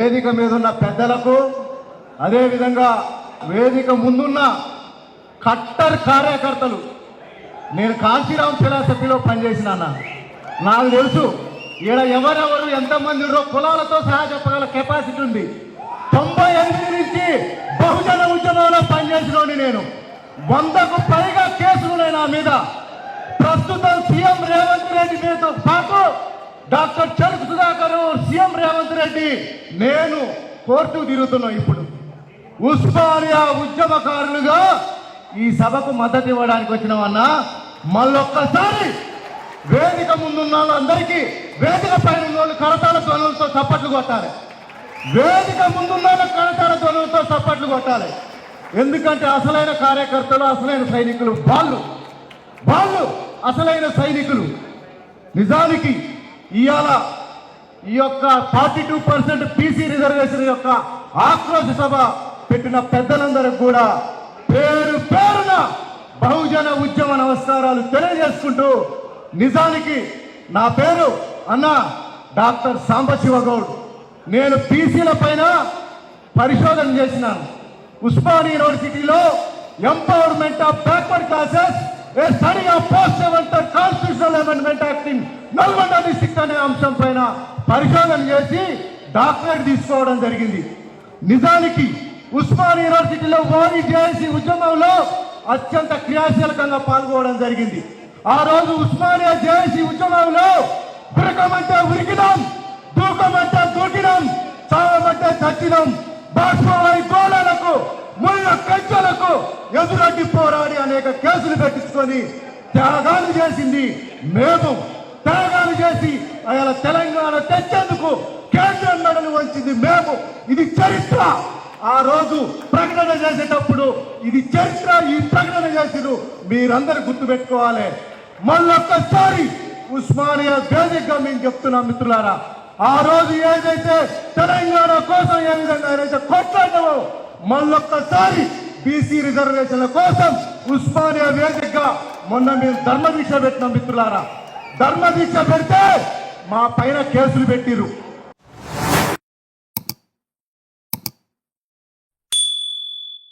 వేదిక మీద ఉన్న పెద్దలకు అదేవిధంగా వేదిక ముందున్న కట్టర్ కార్యకర్తలు నేను కాంచీరామ్ ఫిలాసఫీలో పనిచేసిన నాకు తెలుసు ఈడ ఎవరెవరు ఎంతమంది ఉన్నారో కులాలతో సహా చెప్పగల కెపాసిటీ ఉంది. తొంభై ఎనిమిది నుంచి బహుజన ఉద్యమంలో పనిచేసినోని నేను. వందకు పైగా కేసులు ఉన్నాయి నా మీద. ప్రస్తుతం సీఎం రేవంత్ రెడ్డి మీతో పాటు డాక్టర్ చెరుకు సుధాకర్ సీఎం రేవంత్ రెడ్డి నేను కోర్టు తిరుగుతున్నాం ఇప్పుడు. ఉస్మానియా ఉద్యమకారులుగా ఈ సభకు మద్దతు ఇవ్వడానికి వచ్చినామన్నా మళ్ళొక్కసారి వేదిక ముందున్న వాళ్ళందరికీ వేదిక పైన ఉన్న వాళ్ళు కరతాల ధ్వనులతో చప్పట్లు కొట్టాలి. వేదిక ముందున్న వాళ్ళు కరతాల ధ్వనులతో చప్పట్లు కొట్టాలి. ఎందుకంటే అసలైన కార్యకర్తలు అసలైన సైనికులు వాళ్ళు. వాళ్ళు అసలైన సైనికులు. నిజానికి ఇవాళ ఈ యొక్క forty two percent BC reservation యొక్క ఆక్రోశ సభ పెట్టిన పెద్దలందరికి కూడా పేరు పేరున బహుజన ఉద్యమ నమస్కారాలు తెలియజేసుకుంటూ నిజానికి నా పేరు అన్న డాక్టర్ సాంబశివ గౌడ్ నేను పీసీల పైన పరిశోధన చేసినాను. ఉస్మాన్ యూనివర్సిటీలో empowerment of backward classes a study of post seventy third constitutional amendment act in Nalgonda district అనే అంశం పైన పరిశోధన చేసి డాక్టరేట్ తీసుకోవడం జరిగింది. నిజానికి ఉస్మాన్ యూనివర్సిటీలో ఓని జేఏసీ ఉద్యమంలో అత్యంత క్రియాశీలకంగా పాల్గొనడం జరిగింది. ఆ రోజు ఉస్మానియా జేఏసీ ఉద్యమంలో ఉరకమంటే ఉరికినాం దూకమంటే దూకినాం చావమంటే చచ్చినాం బాష్పవారి గోళాలకు ముళ్ళ కంచెలకు ఎదురడ్డి పోరాడి అనేక కేసులు పెట్టించుకొని త్యాగాలు చేసింది మేము అలా తెలంగాణ తెచ్చేందుకు కేంద్రం మెడలు వంచింది మేము. ఇది చరిత్ర. ఆ రోజు ప్రకటన చేసేటప్పుడు ఇది చరిత్ర. ఈ ప్రకటన చేసిరు మీరందరూ గుర్తుపెట్టుకోవాలి. మళ్ళొక్కసారి ఉస్మానియా వేదికగా మేము చెప్తున్నాం మిత్రులారా ఆ రోజు ఏదైతే తెలంగాణ కోసం ఏ విధంగా అయితే కొట్లాడమో మళ్ళొక్కసారి బీసీ రిజర్వేషన్ల కోసం ఉస్మానియా వేదికగా మొన్న మేము ధర్మదీక్ష పెట్టినాం మిత్రులారా. ధర్మదీక్ష పెడితే మా పైన కేసులు పెట్టిరు